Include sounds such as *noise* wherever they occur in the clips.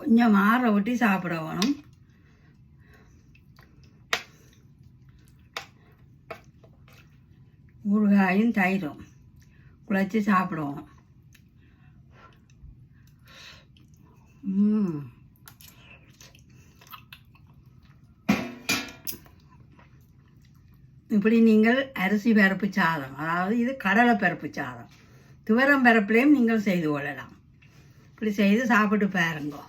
கொஞ்சம் ஆற ஒட்டி சாப்பிட வேணும். ஊறுகாயும் தயிரும் குழச்சி சாப்பிடுவோம். இப்படி நீங்கள் அரிசி பரப்பு சாதம் அதாவது இது கடலை பரப்பு சாதம். துவரம் பருப்புலேயும் நீங்கள் செய்து கொள்ளலாம். இப்படி செய்து சாப்பிட்டு பாருங்கோ.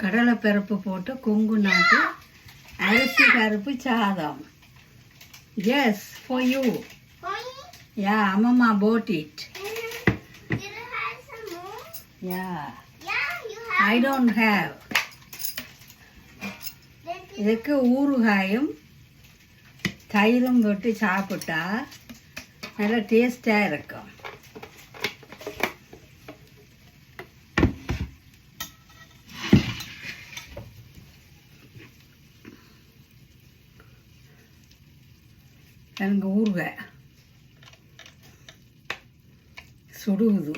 கடலை பருப்பு போட்டு கொங்கு நாட்டு அரிசி பருப்பு சாதம். எஸ் ஃபார் யூ யா அம்மம்மா put it yeah I don't have இதுக்கு ஊறுகாயும் தயிரும் போட்டு சாப்பிட்டா நல்லா டேஸ்டாக இருக்கும். எனக்கு ஊறுகாய் சுடுகுது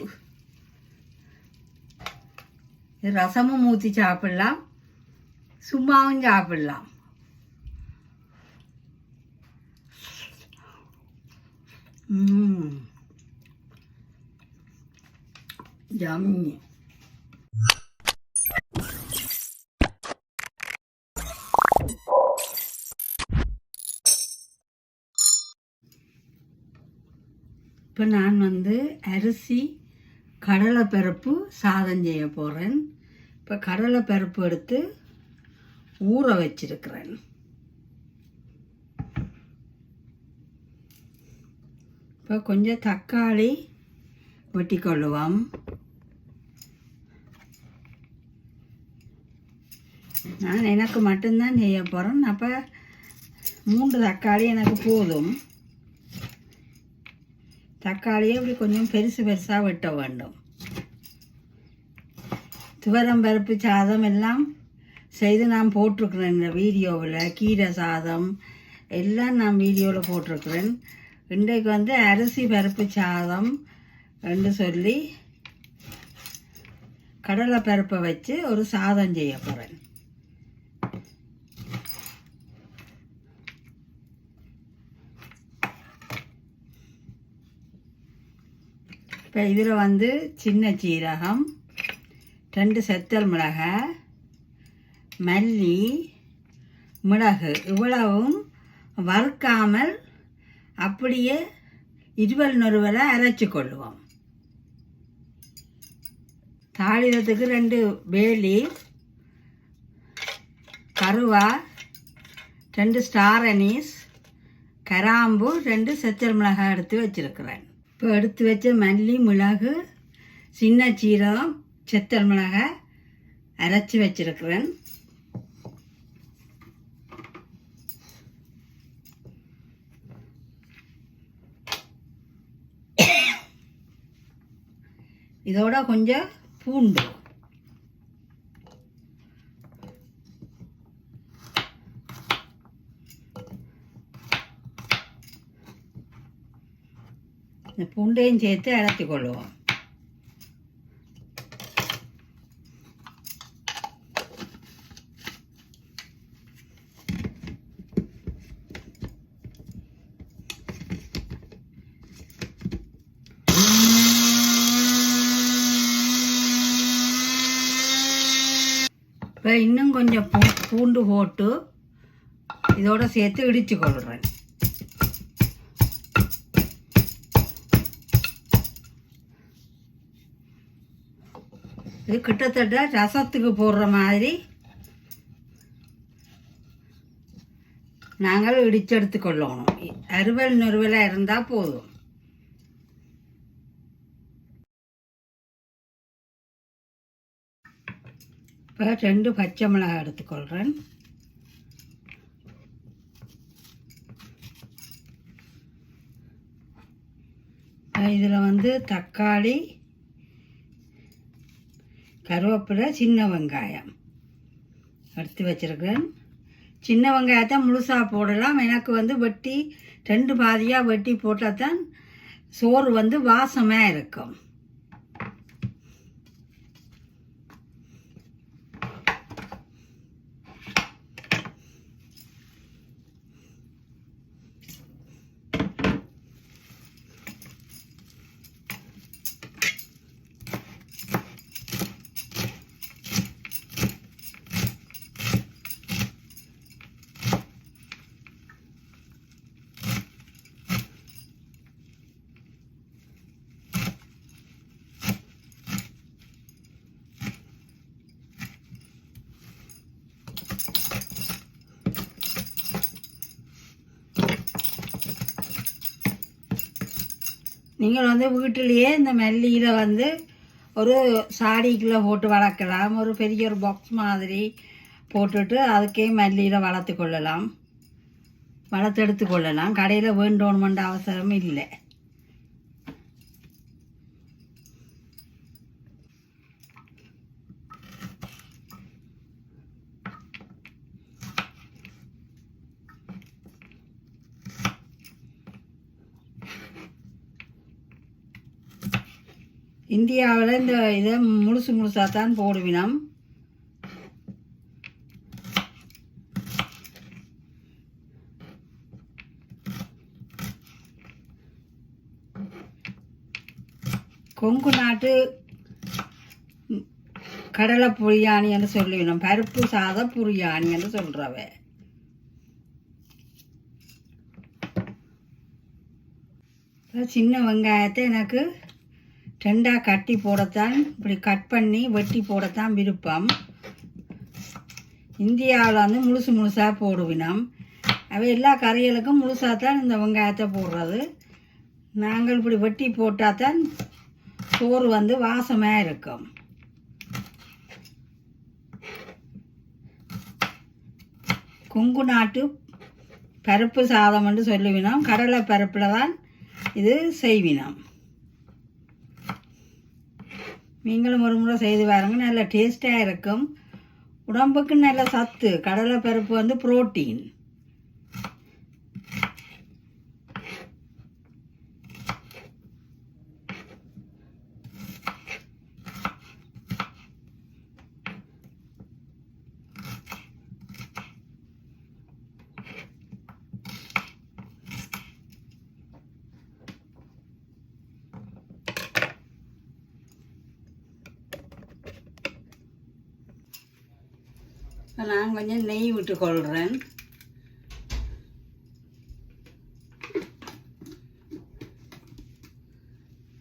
ரசமும் ஊற்றி சாப்பிடலாம் சும்மாவும் சாப்பிடலாம் ஜம்மி இப்போ நான் வந்து அரிசி கடலைப்பருப்பு சாதம் செய்ய போகிறேன் இப்போ கடலைப்பருப்பு எடுத்து ஊற வச்சிருக்கிறேன். இப்போ கொஞ்சம் தக்காளி வெட்டிக்கொள்ளுவோம். நான் எனக்கு மட்டும்தான் செய்ய போகிறேன் அப்போ மூன்று தக்காளி எனக்கு போதும். தக்காளியை இப்படி கொஞ்சம் பெருசு பெருசாக வெட்ட வேண்டும். துவரம் பருப்பு சாதம் எல்லாம் செய்து நான் போட்டிருக்கிறேன் இந்த வீடியோவில். கீரை சாதம் எல்லாம் நான் வீடியோவில் போட்டிருக்கிறேன். இன்றைக்கு வந்து அரிசி பருப்பு சாதம் என்று சொல்லி கடலை பருப்பை வச்சு ஒரு சாதம் செய்ய போகிறேன் இப்போ இதில் வந்து சின்ன சீரகம் ரெண்டு செத்தல் மிளகாய் மல்லி மிளகு. இவ்வளவும் வறுக்காமல் அப்படியே இருவல் நொறுவலை அரைச்சி கொள்ளுவோம். தாளிதத்துக்கு ரெண்டு வேலி கருவா ரெண்டு ஸ்டார் அனீஸ் கராம்பு ரெண்டு செத்தல் மிளகாய் எடுத்து வச்சிருக்கிறேன். இப்போ எடுத்து வச்ச மல்லி மிளகு சின்ன சீரகம் செத்தல் மிளகாய் அரைச்சி வச்சிருக்கிறேன். *coughs* இதோட கொஞ்சம் பூண்டு. பூண்டையும் சேர்த்து அரைச்சி கொள்ளுவோம். இப்போ இன்னும் கொஞ்சம் பூ பூண்டு போட்டு இதோட சேர்த்து இடித்து கொள்கிறேன் இது கிட்டத்தட்ட ரசத்துக்கு போடுற மாதிரி நாங்கள் இடிச்செடுத்து கொள்ளணும் அறுவல் நொறுவலாக இருந்தால் போதும். இப்போ ரெண்டு பச்சை மிளகாய் எடுத்துக்கொள்கிறேன் இதில் வந்து தக்காளி கருவேப்பிலை சின்ன வெங்காயம். எடுத்து வச்சிருக்கேன் சின்ன வெங்காயத்தை முழுசாக போடலாம். எனக்கு வந்து வெட்டி ரெண்டு பாதியாக வெட்டி போட்டால் தான் சோறு வந்து வாசமாக இருக்கும். நீங்கள் வந்து வீட்டிலேயே இந்த மல்லியில் வந்து ஒரு சாடிக்குள்ளே போட்டு வளர்க்கலாம். ஒரு பெரிய ஒரு பாக்ஸ் மாதிரி போட்டுட்டு அதுக்கே மல்லியில் வளர்த்து கொள்ளலாம். வளர்த்தெடுத்து கொள்ளலாம். கடையில் வேண்டோணுமென்ற அவசரம் இல்லை. இந்தியாவில் இந்த இதை முழுசு முழுசாக தான் போடுவினோம். கொங்கு நாட்டு கடலை புரியாணி என்று சொல்லிவிடும் பருப்பு சாத புரியாணி என்று சொல்கிறவ சின்ன வெங்காயத்தை எனக்கு ரெண்டாக கட்டி போடத்தான் இப்படி கட் பண்ணி வெட்டி போடத்தான் விருப்பம். இந்தியாவில் வந்து முழுசு முழுசாக போடுவினோம் அவை எல்லா கறிகளுக்கும் முழுசாக தான் இந்த வெங்காயத்தை போடுறது. நாங்கள் இப்படி வெட்டி போட்டால் தான் சோறு வந்து வாசமாக இருக்கும். கொங்கு நாட்டு பருப்பு சாதம் என்று சொல்லுவினோம். கடலை பருப்பில் தான் இது செய்வினோம். நீங்களும் ஒரு முறை செய்து பாருங்க. நல்ல டேஸ்ட்டாக இருக்கும். உடம்புக்கு நல்ல சத்து. கடலை பருப்பு வந்து புரோட்டீன் இப்போ நான் கொஞ்சம் நெய் விட்டு கொள்கிறேன்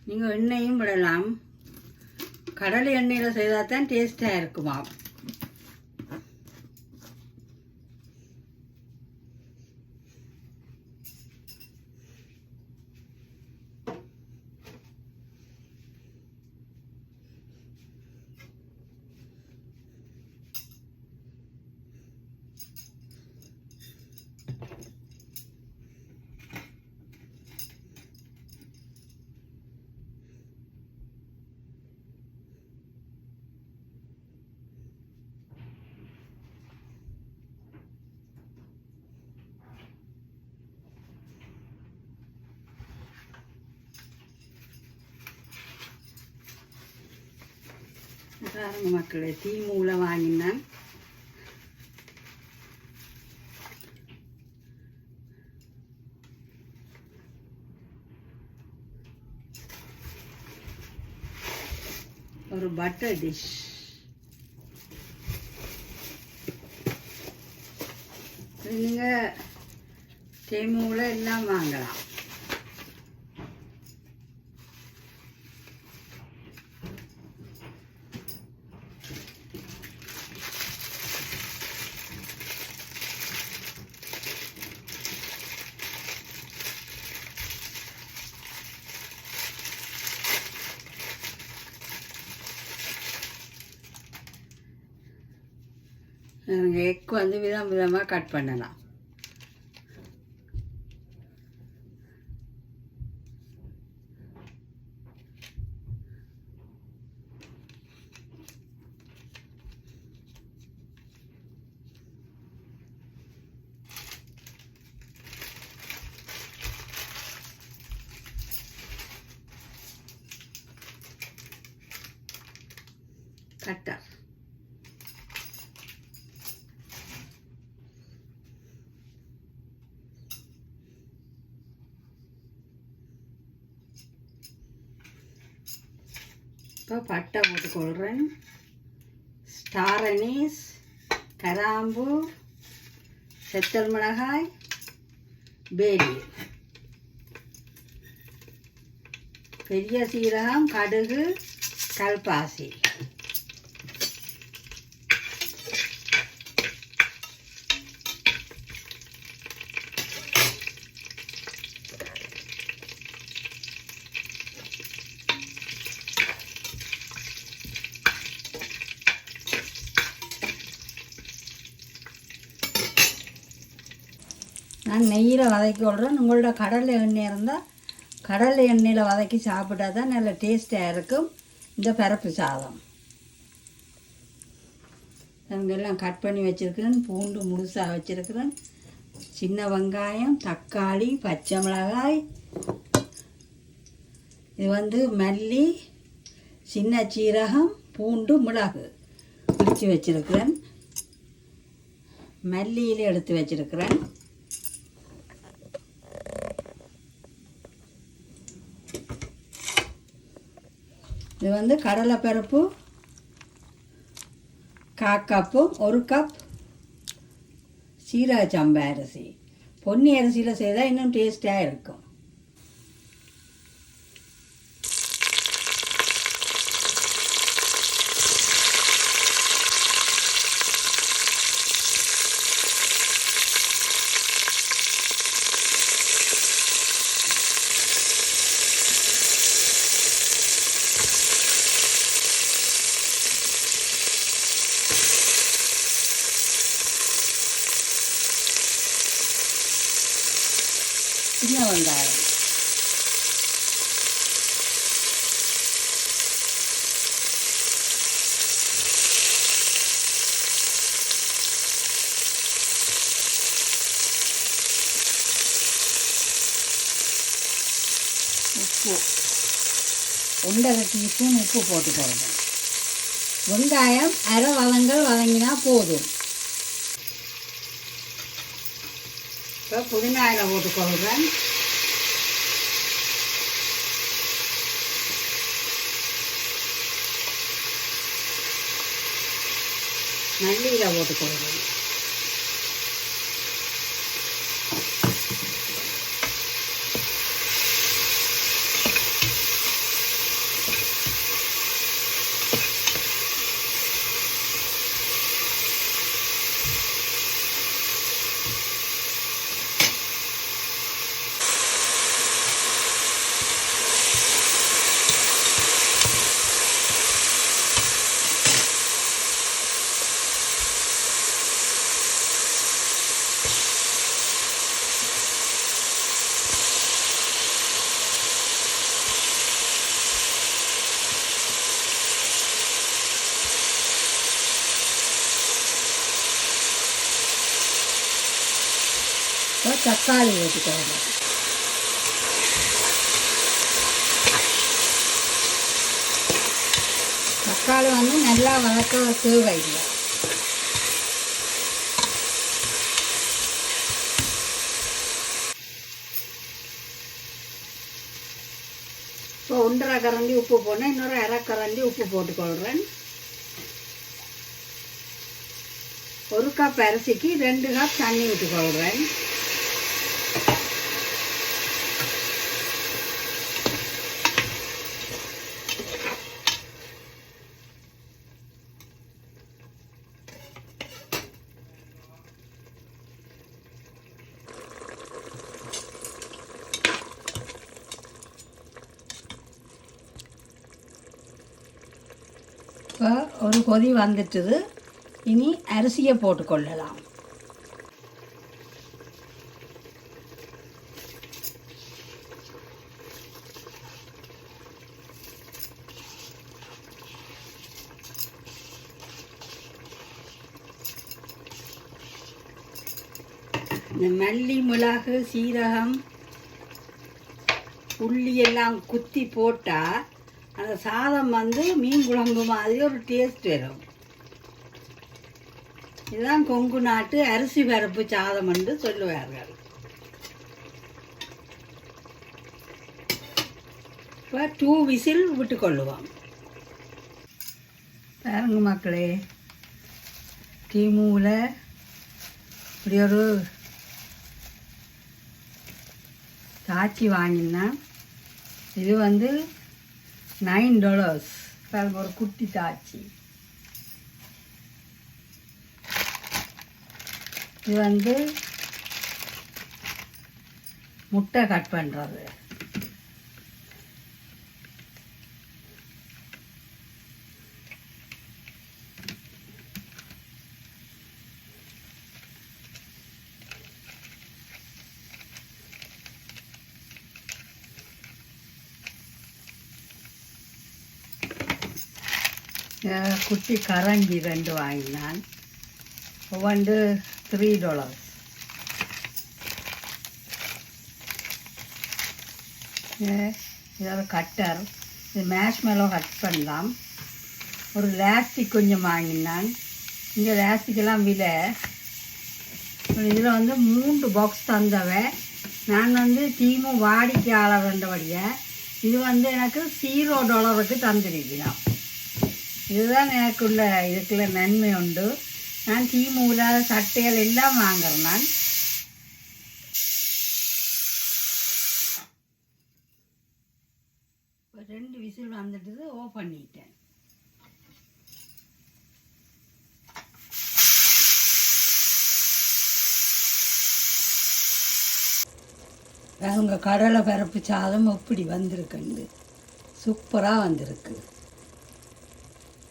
நீங்கள் எண்ணெயும் விடலாம். கடலை எண்ணெயில் செய்தால் தான் டேஸ்ட்டாக இருக்குமா? பாருங்க மக்களே தீ மூளை வாங்கினேன் ஒரு பட்டர் டிஷ் நீங்கள் தேமூல எல்லாம் வாங்கலாம். இந்த எக் வந்து விதம் விதமாக கட் பண்ணலாம். கட்டா இப்போ பட்டை போட்டுக்கொள்கிறேன் ஸ்டார் அனீஸ் கராம்பு செத்தல் மிளகாய் பேலி பெரிய சீரகம் கடுகு கல்பாசி நான் நெய்யில் வதக்கி விட்றேன். உங்களோட கடலை எண்ணெய் இருந்தால் கடலை எண்ணெயில் வதக்கி சாப்பிட்டா தான் நல்ல டேஸ்ட்டாக இருக்கும். இந்த பரப்பு சாதம். எல்லாம் கட் பண்ணி வச்சுருக்கிறேன். பூண்டு முழுசாக வச்சுருக்கிறேன். சின்ன வெங்காயம் தக்காளி பச்சை மிளகாய். இது வந்து மல்லி சின்ன சீரகம் பூண்டு மிளகு பிடிச்சி வச்சுருக்கிறேன். மல்லியில் எடுத்து வச்சுருக்கிறேன். இது வந்து கடலைப்பருப்பு கா கப்பும் ஒரு கப் சீரக சம்பா அரிசி. பொன்னி அரிசியில் செய்தால் இன்னும் டேஸ்ட்டாக இருக்கும் சின்ன வெங்காயம் உப்பு. ஒன்றரை டீஸ்பூன் உப்பு போட்டுக்கோங்க. வெங்காயம் அரை வளங்கள் வதங்கினா போதும். இப்போ புதினா இலை போட்டுக்கொள்கிறேன் மல்லியில் போட்டுக்கொள்கிறேன் தக்காளி ஊற்றிக்கோங்க தக்காளி வந்து நல்லா வதக்க தேவையில்லை இப்போ ஒன்றரை கரண்டி உப்பு போடணும் இன்னொரு அரை கரண்டி உப்பு போட்டுக்கொள்கிறேன் ஒரு கப் அரிசிக்கு ரெண்டு கப் தண்ணி விட்டுக்கொள்கிறேன் இப்போ ஒரு கொதி வந்துட்டுது. இனி அரிசியை போட்டுக்கொள்ளலாம். இந்த மல்லி மிளகு சீரகம் உள்ளி எல்லாம் குத்தி போட்டால் அந்த சாதம் வந்து மீன் குழம்பு மாதிரி ஒரு டேஸ்ட் வரும். இதுதான் கொங்கு நாட்டு அரிசி பருப்பு சாதம் என்று சொல்லுவார்கள். இப்போ டூ விசில் விட்டுக்கொள்ளுவோம். பாருங்க மக்களே டீமூவில் இப்படி ஒரு தாச்சி வாங்கினேன். இது வந்து நைன் டாலர்ஸ் பாருங்க ஒரு குட்டி தாச்சி. இது வந்து முட்டை கட் பண்ணுறது குட்டி கரஞ்சி ரெண்டு வாங்கினான் ஒவ்வொன்று த்ரீ டாலர்ஸ் இதோட கட்டர் இது மேஷ் மேலோ கட் பண்ணலாம் ஒரு லாஸ்டிக் கொஞ்சம் வாங்கினான் இங்கே லாஸ்டிக்கெல்லாம் விலை இதில் வந்து மூன்று பாக்ஸ் தந்தவன் நான் வந்து தீமும் வாடிக்கையாளர் ரெண்டபடிய இது வந்து எனக்கு ஜீரோ டாலருக்கு தந்திருக்கிறான் இதுதான் எனக்குள்ள இதுக்குள்ள நன்மை உண்டு. நான் டீமூல சட்டைகள் எல்லாம் வாங்குறேன் நான். ரெண்டு விசில் வந்துட்டு ஓ பண்ணிட்டேன். அவங்க கடலை பரப்பு சாதம் எப்படி வந்திருக்குண்டு சூப்பராக வந்திருக்கு.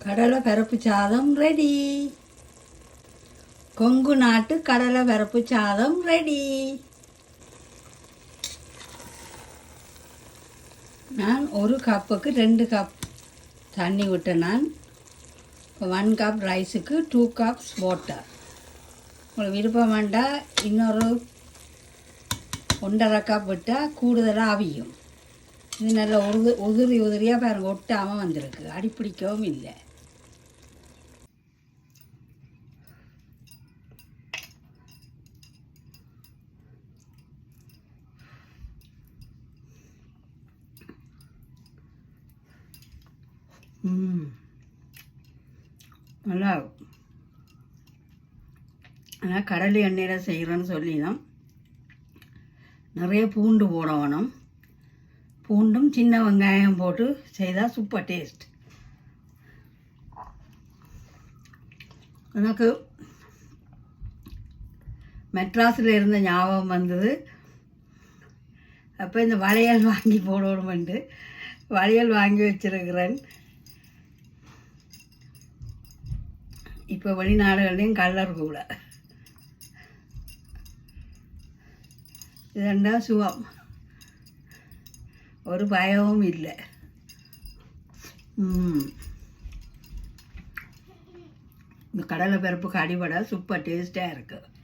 கடலை பரப்பு சாதம் ரெடி கொங்கு நாட்டு கடலை பரப்பு சாதம் ரெடி நான் ஒரு கப்புக்கு ரெண்டு கப் தண்ணி விட்டேன் நான். ஒன் கப் ரைஸுக்கு டூ கப்ஸ் வாட்டர் உங்களுக்கு விருப்பம் வேண்டாம் இன்னொரு ஒன்றரை கப் விட்டால் கூடுதலாக அவியும். இது நல்லா உது உதிரி உதிரியாக பாருங்க ஒட்டாமல் வந்திருக்கு. அடிப்பிடிக்கவும் இல்லை. நல்லா இருக்கும் ஆனால் கடலை எண்ணெயில் செய்கிறேன்னு சொல்லினோம் நிறைய பூண்டு போடணும். பூண்டும் சின்ன வெங்காயம் போட்டு செய்தால் சூப்பர் டேஸ்ட் எனக்கு மெட்ராஸில் இருந்த ஞாபகம் வந்தது. அப்போ இந்த வளையல் வாங்கி போடணுமெண்டு வளையல் வாங்கி வச்சிருக்கிறேன். இப்போ வெளிநாடுகள்லேயும் கலர் கூட. இதெண்டா சுகம். ஒரு பயமும் இல்லை. இந்த கடலை பருப்புக்கு அடிபட சூப்பர் டேஸ்ட்டாக இருக்குது